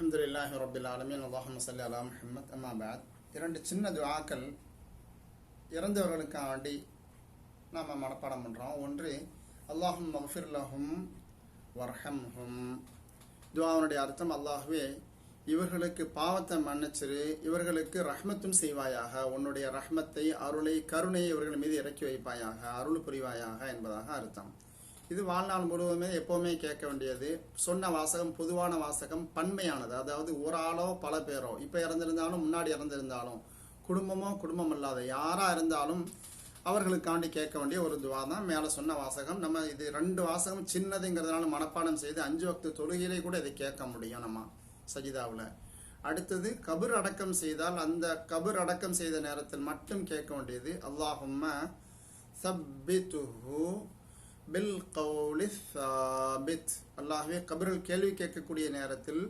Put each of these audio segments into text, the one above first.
அலமதுல்லாஹி ரபில் ஆலமின். அல்லாஹம் சல்லி அலா முஹம்மத். அம்மா பாத் இரண்டு சின்ன துவாக்கள் இறந்தவர்களுக்காக வேண்டி நாம் மனப்பாடம் பண்ணுறோம் ஒன்று அல்லாஹும் மஃபிர்லஹும் வர்ஹம் வர்ஹம்ஹும். துஆவுடைய அர்த்தம் அல்லாஹுவே இவர்களுக்கு பாவத்தை மன்னிச்சிரு இவர்களுக்கு ரஹ்மத்தும் செய்வாயாக உன்னுடைய ரஹ்மத்தை அருளை கருணையை இவர்கள் மீது இறக்கி வைப்பாயாக அருள் புரிவாயாக என்பதாக அர்த்தம். இது வாழ்நாள் முழுவதுமே எப்போவுமே கேட்க வேண்டியது. சொன்ன வாசகம் பொதுவான வாசகம் பன்மையானது. அதாவது ஒரு ஆளோ பல பேரோ. இப்போ இறந்திருந்தாலும் முன்னாடி இறந்திருந்தாலும் குடும்பமோ குடும்பம் இல்லாத யாராக இருந்தாலும் அவர்களுக்காண்டி கேட்க வேண்டிய ஒரு துவா தான் மேலே சொன்ன வாசகம். நம்ம இது ரெண்டு வாசகம் சின்னதுங்கிறதுனால மனப்பாடம் செய்து அஞ்சு வக்து தொழுகையிலே கூட இதை கேட்க முடியும் நம்ம சஜிதாவில் அடுத்தது கபர் அடக்கம் செய்தால் அந்த கபர் அடக்கம் செய்த நேரத்தில் மட்டும் கேட்க வேண்டியது அல்லாஹும்ம சப்பித்துஹு பில் கௌலி சாபித். அல்லாஹ்வே கபரில் கேள்வி கேட்கக்கூடிய நேரத்தில்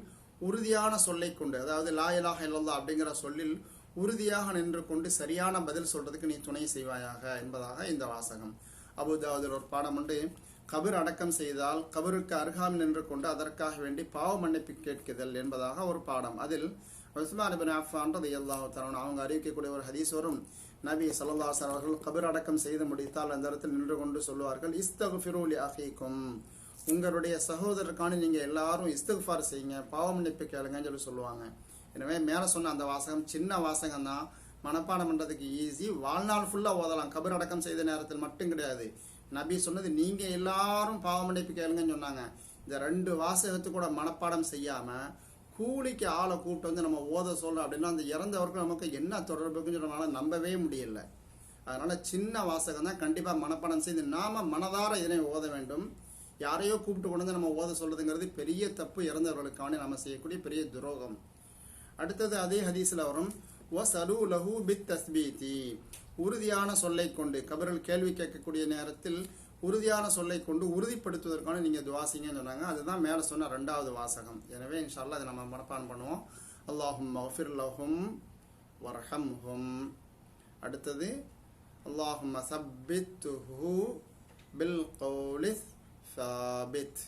உறுதியான சொல்லை கொண்டு அதாவது லாயலாக இலாஹ இல்லல்லா அப்படிங்கிற சொல்லில் உறுதியாக நின்று கொண்டு சரியான பதில் சொல்றதுக்கு நீ துணை செய்வாயாக என்பதாக இந்த வாசகம். அபுதாவதில் ஒரு பாடம் உண்டு. கபர் அடக்கம் செய்தால் கபருக்கு அருகாமல் நின்று கொண்டு அதற்காக வேண்டி பாவ மன்னிப்பு கேட்குதல் என்பதாக ஒரு பாடம். அதில் உஸ்மான் பின் அஃபான் ரதி அல்லாஹ் தரணும் அவங்க அறிவிக்கக்கூடிய ஒரு ஹதீஸ் வரும். நபி ஸல்லல்லாஹு அவர்கள் கபிர் அடக்கம் செய்து முடித்தால் அந்த இடத்தில் நின்று கொண்டு சொல்லுவார்கள் இஸ்தக்ஃபிரு லி அஃபீக்கும். உங்களுடைய சகோதரருக்கான நீங்கள் எல்லாரும் இஸ்திக்ஃபார் செய்யுங்க பாவ மன்னிப்பு கேளுங்கன்னு சொல்லி சொல்லுவாங்க. எனவே மேலே சொன்ன அந்த வாசகம் சின்ன வாசகம் தான். மனப்பாடம் பண்ணுறதுக்கு ஈஸி வாழ்நாள் ஃபுல்லாக ஓதலாம். கபர் அடக்கம் செய்த நேரத்தில் மட்டும் கிடையாது. நபி சொன்னது நீங்கள் எல்லாரும் பாவ மன்னிப்பு கேளுங்கன்னு சொன்னாங்க. இந்த ரெண்டு வாசகத்து கூட மனப்பாடம் செய்யாமல் கூலிக்கு ஆளை கூப்பிட்டு வந்து நம்ம ஓத சொல்கிறோம் அப்படின்னா அந்த இறந்தவர்கள் நமக்கு என்ன தொடர்புக்குன்னு சொன்னனால நம்பவே முடியல. அதனால் சின்ன வாசகம் தான் கண்டிப்பாக மனப்பாடம் செய்து நாம மனதார இதனை ஓத வேண்டும். யாரையோ கூப்பிட்டு கொண்டு வந்து நம்ம ஓத சொல்கிறதுங்கிறது பெரிய தப்பு இறந்தவர்களுக்கான நம்ம செய்யக்கூடிய பெரிய துரோகம். அடுத்தது அதே ஹதீஸ்ல வரும் ஓ சரு லஹு பித் தஸ்பீதி. உறுதியான சொல்லை கொண்டு கபரில் கேள்வி கேட்கக்கூடிய நேரத்தில் உறுதியான சொல்லை கொண்டு உறுதிப்படுத்துவதற்கான நீங்கள் துவாசிங்கன்னு சொன்னாங்க. அதுதான் மேலே சொன்ன ரெண்டாவது வாசகம். எனவே இன்ஷால்லா அதை நம்ம மனப்பான் பண்ணுவோம். அல்லாஹும் மஃபிர் லஹும் வர்ஹம்ஹும். அடுத்தது அல்லாஹும் சப்பித்துஹு பில் கௌலிஸ் சாபித்